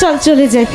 চল চলে যাই।